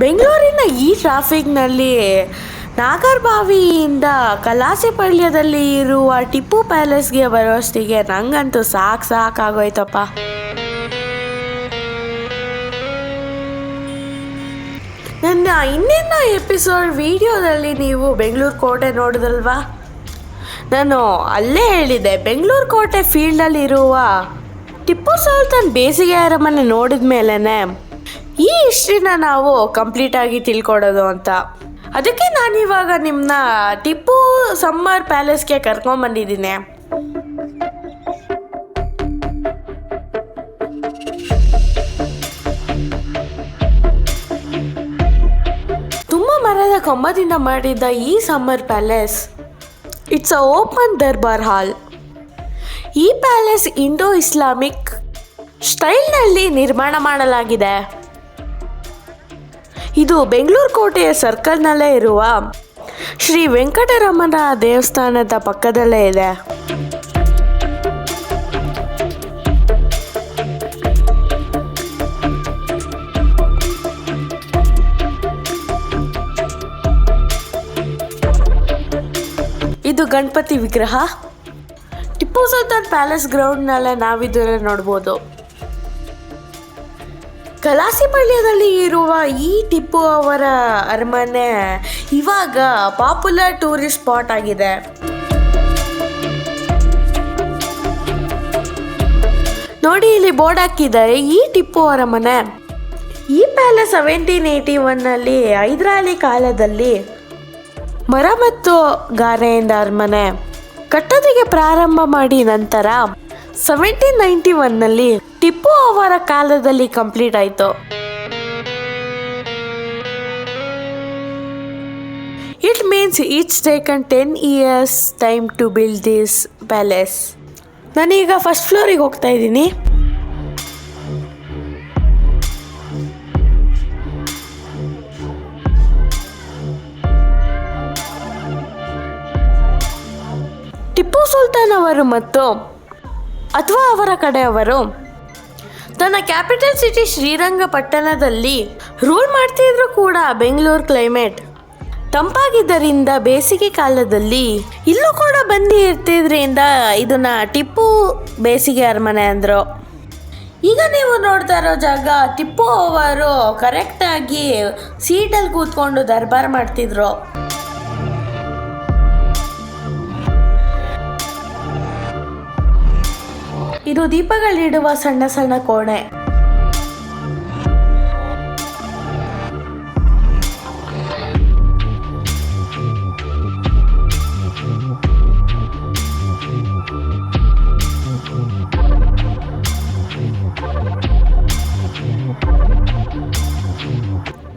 ಬೆಂಗಳೂರಿನ ಈ ಟ್ರಾಫಿಕ್ನಲ್ಲಿ ನಾಗರ್ಬಾವಿಯಿಂದ ಕಲಾಸೆಪಳ್ಯದಲ್ಲಿ ಇರುವ ಟಿಪ್ಪು ಪ್ಯಾಲೇಸ್ಗೆ ಬರೋಷ್ಟಿಗೆ ನಂಗಂತೂ ಸಾಕು ಸಾಕಾಗೋಯ್ತಪ್ಪ ನನ್ನ ಇನ್ನಿನ ಎಪಿಸೋಡ್ ವಿಡಿಯೋದಲ್ಲಿ ನೀವು ಬೆಂಗಳೂರು ಕೋಟೆ ನೋಡಿದಲ್ವಾ ನಾನು ಅಲ್ಲೇ ಹೇಳಿದೆ ಬೆಂಗಳೂರು ಕೋಟೆ ಫೀಲ್ಡಲ್ಲಿರುವ ಟಿಪ್ಪು ಸುಲ್ತಾನ್ ಬೇಸಿಗೆ ಅರಮನೆ ನೋಡಿದ ಮೇಲೇ ಈ ಹಿಸ್ಟ್ರಿನ ನಾವು ಕಂಪ್ಲೀಟ್ ಆಗಿ ತಿಳ್ಕೊಡೋದು ಅಂತ. ಅದಕ್ಕೆ ನಾನಿವಾಗ ನಿಮ್ಮನ್ನ ಟಿಪ್ಪು ಸಮ್ಮರ್ ಪ್ಯಾಲೇಸ್ಗೆ ಕರ್ಕೊಂಬಂದಿದ್ದೀನಿ ತುಂಬ ಮರದ ಕಂಬದಿಂದ ಮಾಡಿದ್ದ ಈ summer palace it's a open Darbar hall ಈ ಪ್ಯಾಲೇಸ್ ಇಂಡೋ ಇಸ್ಲಾಮಿಕ್ ಸ್ಟೈಲ್ನಲ್ಲಿ ನಿರ್ಮಾಣ ಮಾಡಲಾಗಿದೆ. ಇದು ಬೆಂಗಳೂರು ಕೋಟೆಯ ಸರ್ಕಲ್ನಲ್ಲೇ ಇರುವ ಶ್ರೀ ವೆಂಕಟರಮಣ ದೇವಸ್ಥಾನದ ಪಕ್ಕದಲ್ಲೇ ಇದೆ. ಇದು ಗಣಪತಿ ವಿಗ್ರಹ. ಟಿಪ್ಪು ಸುಲ್ತಾನ್ ಪ್ಯಾಲೇಸ್ ಗ್ರೌಂಡ್ನಲ್ಲೇ ನಾವಿದನ್ನ ನೋಡ್ಬೋದು. ಕಲಾಸಿಪಾಳ್ಯದಲ್ಲಿ ಇರುವ ಈ ಟಿಪ್ಪು ಅವರ ಅರಮನೆ ಇವಾಗ ಪಾಪ್ಯುಲರ್ ಟೂರಿಸ್ಟ್ ಸ್ಪಾಟ್ ಆಗಿದೆ. ನೋಡಿ, ಇಲ್ಲಿ ಬೋರ್ಡ್ ಹಾಕಿದ್ದಾರೆ ಈ ಟಿಪ್ಪು ಅರಮನೆ ಈ ಪ್ಯಾಲೇಸ್ ಸೆವೆಂಟೀನ್ ಏಯ್ಟಿ ಒನ್ನಲ್ಲಿ ಹೈದ್ರಾಲಿ ಕಾಲದಲ್ಲಿ ಮರ ಮತ್ತು ಗಾರೆಯಿಂದ ಅರಮನೆ. ಕಟ್ಟದಿಗೆ ಪ್ರಾರಂಭ ಮಾಡಿ ನಂತರ ಸೆವೆಂಟೀನ್ ನೈಂಟಿ ಒನ್ನಲ್ಲಿ ಟಿಪ್ಪು ಅವರ ಕಾಲದಲ್ಲಿ ಕಂಪ್ಲೀಟ್ ಆಯಿತು. It means it's taken ten years time to build this palace ನಾನೀಗ ಫಸ್ಟ್ ಫ್ಲೋರಿಗೆ ಹೋಗ್ತಾ ಇದ್ದೀನಿ. ಟಿಪ್ಪು ಸುಲ್ತಾನ್ ಅವರು ಮತ್ತು ಅಥವಾ ಅವರ ಕಡೆಯವರು ತನ್ನ ಕ್ಯಾಪಿಟಲ್ ಸಿಟಿ ಶ್ರೀರಂಗಪಟ್ಟಣದಲ್ಲಿ ರೂಲ್ ಮಾಡ್ತಿದ್ರು ಕೂಡ ಬೆಂಗಳೂರು ಕ್ಲೈಮೇಟ್. ತಂಪಾಗಿದ್ದರಿಂದ ಬೇಸಿಗೆ ಕಾಲದಲ್ಲಿ ಇಲ್ಲೂ ಕೂಡ ಬಂದು ಇರ್ತಿದ್ರಿಂದ ಇದನ್ನ ಟಿಪ್ಪು ಬೇಸಿಗೆ ಅರಮನೆ ಅಂದರು. ಈಗ ನೀವು ನೋಡ್ತಾ ಇರೋ ಜಾಗ ಟಿಪ್ಪು ಅವರು ಕರೆಕ್ಟಾಗಿ ಸೀಟಲ್ಲಿ ಕೂತ್ಕೊಂಡು ದರ್ಬಾರ್ ಮಾಡ್ತಿದ್ರು. ಇದು ದೀಪಗಳಿಡುವ ಸಣ್ಣ ಸಣ್ಣ ಕೋಣೆ.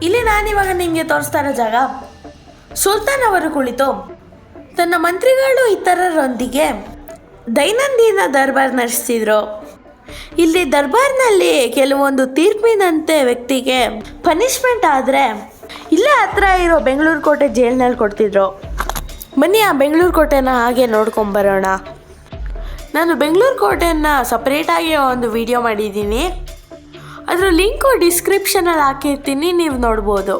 ಇಲ್ಲಿ ನಾನಿವಾಗ ನಿಮಗೆ ತೋರಿಸ್ತಾ ಇರೋ ಜಾಗ. ಸುಲ್ತಾನ್ ಅವರು ಕುಳಿತು ತನ್ನ ಮಂತ್ರಿಗಳು ಇತರರೊಂದಿಗೆ ದೈನಂದಿನ ದರ್ಬಾರ್ ನಡೆಸ್ತಿದ್ರು. ಇಲ್ಲಿ ದರ್ಬಾರ್ನಲ್ಲಿ ಕೆಲವೊಂದು ತೀರ್ಪಿನಂತೆ ವ್ಯಕ್ತಿಗೆ ಪನಿಷ್ಮೆಂಟ್ ಆದರೆ ಇಲ್ಲೇ ಹತ್ರ ಇರೋ ಬೆಂಗಳೂರು ಕೋಟೆ ಜೈಲ್ನಲ್ಲಿ ಕೊಡ್ತಿದ್ರು. ಬನ್ನಿ ಆ ಬೆಂಗಳೂರು ಕೋಟೆನ ಹಾಗೆ ನೋಡ್ಕೊಂಬರೋಣ ನಾನು ಬೆಂಗಳೂರು ಕೋಟೆಯನ್ನು ಸಪ್ರೇಟಾಗಿ ಒಂದು ವಿಡಿಯೋ ಮಾಡಿದ್ದೀನಿ. ಅದರ ಲಿಂಕು ಡಿಸ್ಕ್ರಿಪ್ಷನಲ್ಲಿ ಹಾಕಿರ್ತೀನಿ, ನೀವು ನೋಡ್ಬೋದು.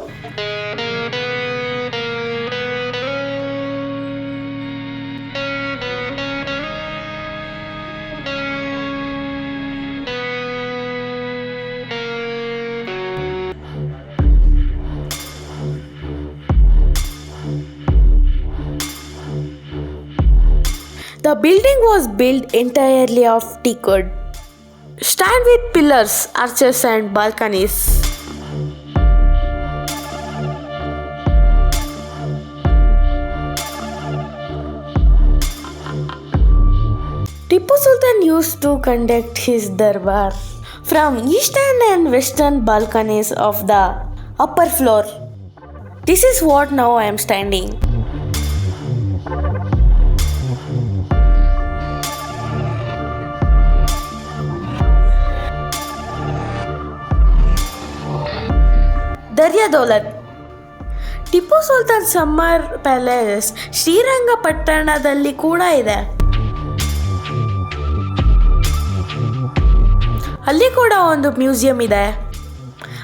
The building was built entirely of teak wood. Stand with pillars, arches, and balconies. Tipu Sultan used to conduct his darbar from eastern and western balconies of the upper floor. This is what now I am standing. Daulat. Tipu Sultan summer palace ಶ್ರೀರಂಗಪಟ್ಟಣದಲ್ಲಿ ಕೂಡ ಇದೆ. ಅಲ್ಲಿ ಕೂಡ ಒಂದು museum ಇದೆ.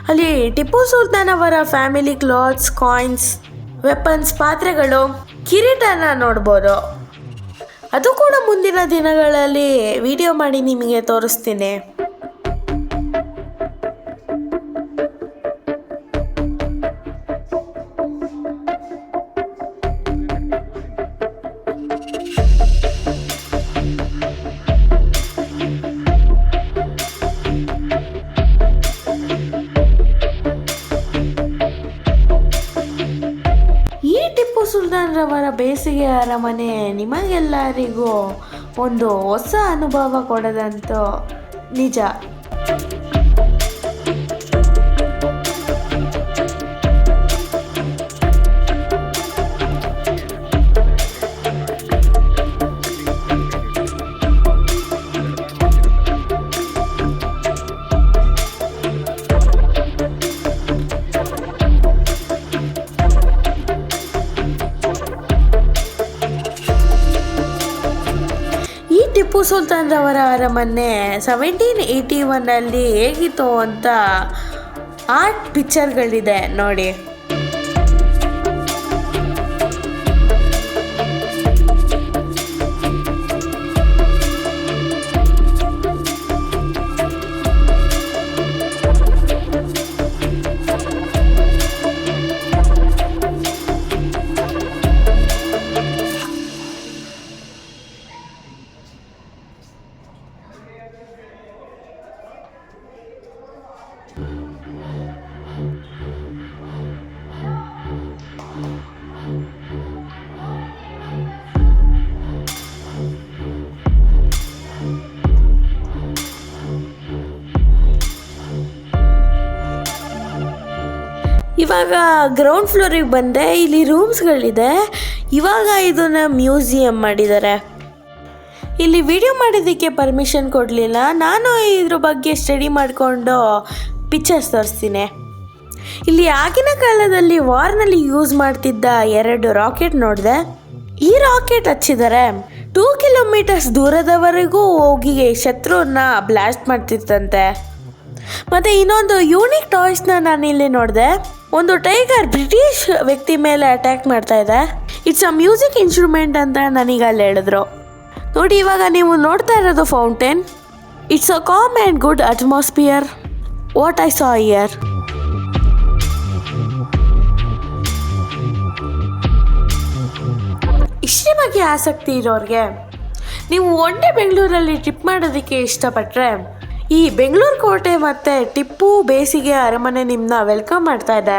ಅಲ್ಲಿ ಟಿಪ್ಪು ಸುಲ್ತಾನ್ ಅವರ family clothes, coins, weapons, ಪಾತ್ರೆಗಳು, ಕಿರೀಟನ ನೋಡ್ಬೋದು. ಅದು ಕೂಡ ಮುಂದಿನ ದಿನಗಳಲ್ಲಿ ವಿಡಿಯೋ ಮಾಡಿ ನಿಮಗೆ ತೋರಿಸ್ತೀನಿ. ರವರ ಬೇಸಿಗೆ ಅರಮನೆ ನಿಮಗೆಲ್ಲರಿಗೂ ಒಂದು ಹೊಸ ಅನುಭವ ಕೊಡದಂತೂ ನಿಜ. ಟಿಪ್ಪು ಸುಲ್ತಾನ್ ರವರ ಅರಮನೆ ಸೆವೆಂಟೀನ್ ಏಯ್ಟಿ ಒನ್ನಲ್ಲಿ ಹೇಗಿತ್ತು ಅಂತ ಆರ್ಟ್ ಪಿಕ್ಚರ್ಗಳಿದೆ ನೋಡಿ. ಇವಾಗ ಗ್ರೌಂಡ್ ಫ್ಲೋರಿಗೆ ಬಂದೆ, ಇಲ್ಲಿ ರೂಮ್ಸ್ಗಳಿದೆ ಇವಾಗ ಇದನ್ನ ಮ್ಯೂಸಿಯಂ ಮಾಡಿದ್ದಾರೆ. ಇಲ್ಲಿ ವಿಡಿಯೋ ಮಾಡೋದಕ್ಕೆ ಪರ್ಮಿಷನ್ ಕೊಡಲಿಲ್ಲ. ನಾನು ಇದ್ರ ಬಗ್ಗೆ ಸ್ಟಡಿ ಮಾಡಿಕೊಂಡು ಪಿಕ್ಚರ್ಸ್ ತೋರಿಸ್ತೀನಿ. ಇಲ್ಲಿ ಆಗಿನ ಕಾಲದಲ್ಲಿ ವಾರ್ನಲ್ಲಿ ಯೂಸ್ ಮಾಡ್ತಿದ್ದ ಎರಡು ರಾಕೆಟ್ ನೋಡಿದೆ. ಈ ರಾಕೆಟ್ ಹಚ್ಚಿದ್ದಾರೆ. ಟೂ ಕಿಲೋಮೀಟರ್ಸ್ ದೂರದವರೆಗೂ ಹೋಗಿ ಶತ್ರುವನ್ನ ಬ್ಲಾಸ್ಟ್ ಮಾಡ್ತಿತ್ತಂತೆ. ಮತ್ತೆ ಇನ್ನೊಂದು ಯೂನಿಕ್ ಟಾಯ್ಸ್ನ ನಾನು ಇಲ್ಲಿ ನೋಡಿದೆ. ಒಂದು ಟೈಗರ್ ಬ್ರಿಟಿಷ್ ವ್ಯಕ್ತಿ ಮೇಲೆ ಅಟ್ಯಾಕ್ ಮಾಡ್ತಾ ಇದೆ. ಇಟ್ಸ್ ಅ ಮ್ಯೂಸಿಕ್ ಇನ್ಸ್ಟ್ರೂಮೆಂಟ್ ಅಂತ ನನಗೆ ಅಲ್ಲಿ ಹೇಳಿದ್ರು. ನೋಡಿ, ಇವಾಗ ನೀವು ನೋಡ್ತಾ ಇರೋದು fountain it's a calm and good atmosphere what I saw here ಇಷ್ಟೇ ಬಗ್ಗೆ ಆಸಕ್ತಿ ಇರೋರಿಗೆ. ನೀವು ಒಂದೇ ಬೆಂಗಳೂರಲ್ಲಿ ಟ್ರಿಪ್ ಮಾಡೋದಕ್ಕೆ ಇಷ್ಟಪಟ್ಟರೆ ಈ ಬೆಂಗಳೂರು ಕೋಟೆ ಮತ್ತೆ ಟಿಪ್ಪು ಬೇಸಿಗೆ ಅರಮನೆ ನಿಮ್ಮನ್ನ ವೆಲ್ಕಮ್ ಮಾಡ್ತಾ ಇದೆ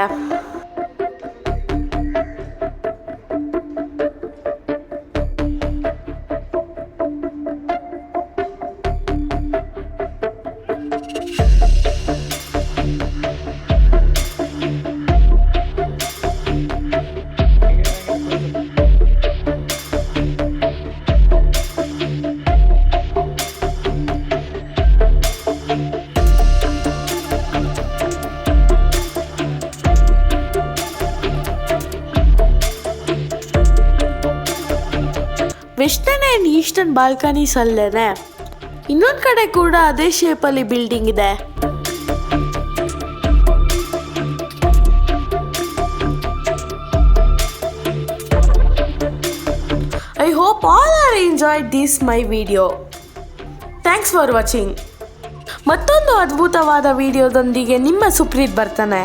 ಈಸ್ಟರ್ನ್ ಬಾಲ್ಕನೀಸ್ ಅಲ್ಲೇನೆ ಇನ್ನೊಂದು ಕಡೆ ಕೂಡ ಅದೇ ಶೇಪಲ್ಲಿ ಬಿಲ್ಡಿಂಗ್ ಇದೆ. I hope all are enjoyed this my video thanks for watching ಮತ್ತೊಂದು ಅದ್ಭುತವಾದ ವಿಡಿಯೋದೊಂದಿಗೆ ನಿಮ್ಮ ಸುಪ್ರೀತ್ ಬರ್ತಾನೆ.